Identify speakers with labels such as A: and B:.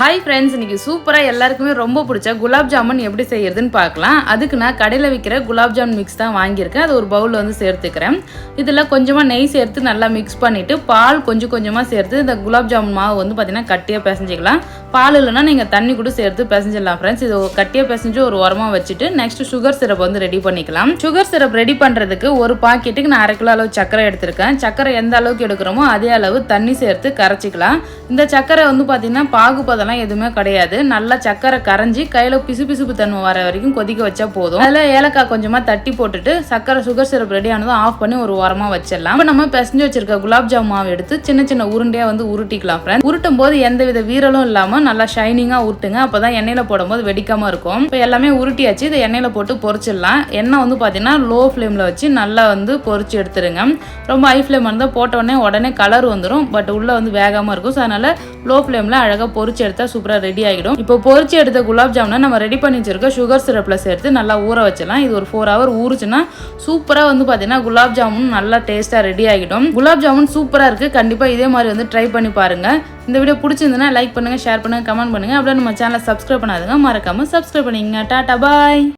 A: Hi friends இன்னைக்கு சூப்பராக எல்லாருக்குமே ரொம்ப பிடிச்ச குலாப் ஜாமுன் எப்படி செய்யறதுன்னு பார்க்கலாம். அதுக்கு நான் கடையில் விற்கிற குலாப் ஜாமுன் மிக்ஸ் தான் வாங்கியிருக்கேன். அது ஒரு பவுலில் வந்து சேர்த்துக்கிறேன். இதில் கொஞ்சமாக நெய் சேர்த்து நல்லா மிக்ஸ் பண்ணிவிட்டு பால் கொஞ்சம் கொஞ்சமாக சேர்த்து இந்த குலாப் ஜாமுன் மாவு வந்து பார்த்திங்கன்னா கட்டியாக பிசைஞ்சிக்கலாம். பால் இல்லைன்னா நீங்கள் தண்ணி கூட சேர்த்து பிசைஞ்சிடலாம் ஃப்ரெண்ட்ஸ் இது கட்டியாக பிசைஞ்சு ஒரு உரமாக வச்சுட்டு நெக்ஸ்ட் சுகர் சிரப் வந்து ரெடி பண்ணிக்கலாம். சுகர் சிரப் ரெடி பண்ணுறதுக்கு ஒரு பாக்கெட்டுக்கு நான் அரை கிலோ அளவு சர்க்கரை எடுத்திருக்கேன். சர்க்கரை எந்த அளவுக்கு எடுக்கிறோமோ அதே அளவு தண்ணி சேர்த்து கரைச்சிக்கலாம். இந்த சர்க்கரை வந்து பார்த்திங்கன்னா பாகுபதெல்லாம் எதுவுமே கிடையாது. நல்லா சர்க்கரை கரைஞ்சி கையில் பிசு பிசுப்பு தன்மை வர வரைக்கும் கொதிக்க வச்சா போதும். அதில் ஏலக்காய் கொஞ்சமாக தட்டி போட்டுட்டு சர்க்கரை சுகர் சிரப் ரெடி ஆனதும் ஆஃப் பண்ணி ஒரு உரமாக வச்சிடலாம். இப்போ நம்ம பிசைஞ்சு வச்சிருக்க குலாப் ஜாம் மாவு எடுத்து சின்ன சின்ன உருண்டையாக வந்து உருட்டிக்கலாம் ஃப்ரெண்ட் உருட்டும் போது எந்த வித வீரலும் இல்லாமல் நல்லா ஷைனிங்காக உருட்டுங்க. அப்போ தான் எண்ணெயில் போடும்போது வெடிக்காமல் இருக்கும். இப்போ எல்லாமே உருட்டியாச்சு. இதை எண்ணெயில் போட்டு பொரிச்சிடலாம் எண்ணெய் வந்து பார்த்தீங்கன்னா லோ ஃப்ளேமில் வச்சு நல்லா வந்து பொரிச்சு எடுத்துருங்க. ரொம்ப ஹை ஃப்ளேம் இருந்தால் போட்டோடனே உடனே கலர் வந்துடும் பட் உள்ளே வந்து வேகமாக இருக்கும். ஸோ அதனால் லோ ஃப்ளேமில் அழகாக பொறிச்சு எடுத்தால் சூப்பராக ரெடி ஆகிடும். இப்போ பொறிச்சு எடுத்த குலாப் ஜாமுனை நம்ம ரெடி பண்ணி வச்சிருக்க சுகர் சிரப்பில் சேர்த்து நல்லா ஊற வச்சிடலாம். இது ஒரு ஃபோர் ஹவர் ஊறுச்சுன்னா சூப்பராக வந்து பார்த்தீங்கன்னா குலாப் ஜாமுன் நல்லா டேஸ்ட்டாக ரெடி ஆகிடும். குலாப் ஜாமுன் சூப்பராக இருக்குது கண்டிப்பாக இதே மாதிரி வந்து ட்ரை பண்ணி பாருங்கள் இந்த வீடியோ பிடிச்சிருந்துன்னா லைக் பண்ணுங்கள் ஷேர் பண்ணுங்கள் கமெண்ட் பண்ணுங்கள் அப்படியே நம்ம சேனலை சப்ஸ்கிரைப் பண்ணாதுங்க. மறக்காமல் சப்ஸ்கிரைப் பண்ணிங்க டாட்டா பாய்.